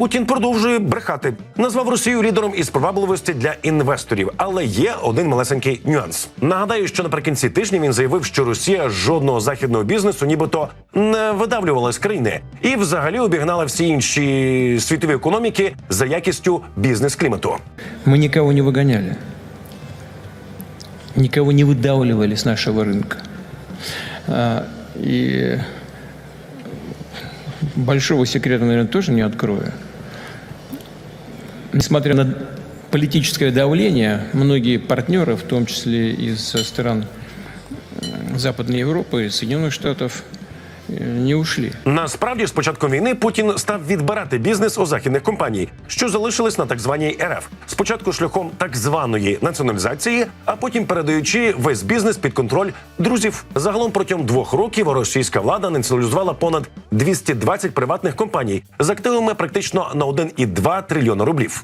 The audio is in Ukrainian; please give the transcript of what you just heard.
Путін продовжує брехати. Назвав Росію лідером із привабливості для інвесторів. Але є один малесенький нюанс. Нагадаю, що наприкінці тижня він заявив, що Росія жодного західного бізнесу, нібито не видавлювала з країни, і взагалі обігнала всі інші світові економіки за якістю бізнес-клімату. Мы никого не выгоняли. Никого не выдавливали с нашего рынка. А, И большого секрета, наверное, тоже не открою. Несмотря на политическое давление, многие партнеры, в том числе из стран м, Западной Европы, Соединенных Штатов, э, не ушли. Насправді, з початком війни Путін став відбирати бізнес у західних компаній, що залишились на так званій РФ. Спочатку шляхом так званої націоналізації, а потім передаючи весь бізнес під контроль друзів. Загалом протягом двох років російська влада націоналізувала понад 220 приватних компаній з активами практично на 1,2 трильйона рублів.